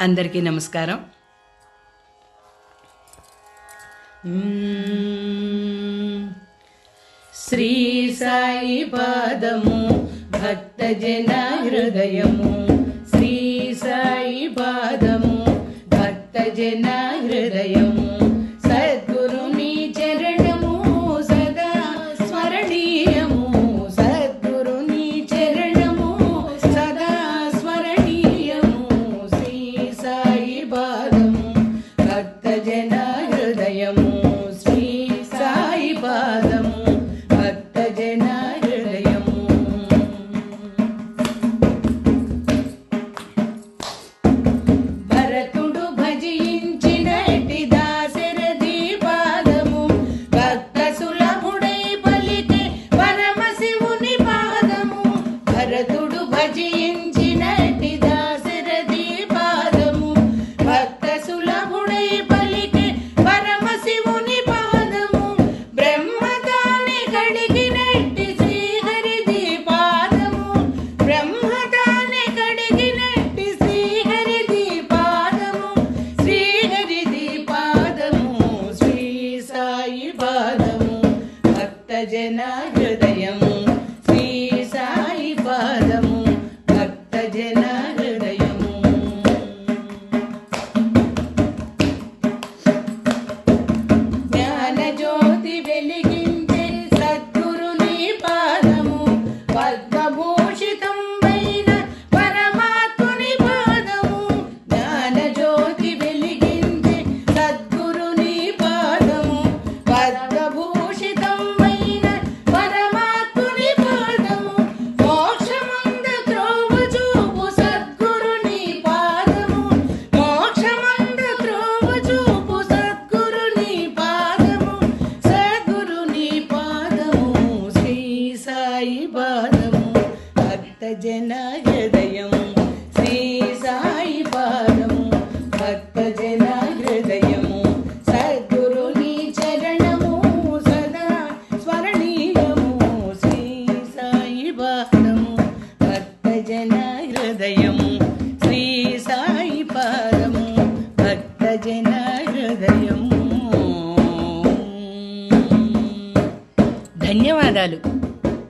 అందరికీ నమస్కారం. శ్రీ సాయి పాదము భక్తజన హృదయము. శ్రీ సాయి పాదము భక్తజన హృదయము. na సాయి పాదము భక్త జన హృదయం. శ్రీ సాయి పాదము భక్త జన హృదయము. సద్గురుని చరణము సదా స్మరణీయము. శ్రీ సాయి పాదము భక్త జన హృదయం. శ్రీ సాయి పాదము భక్త జన హృదయం. ధన్యవాదాలు.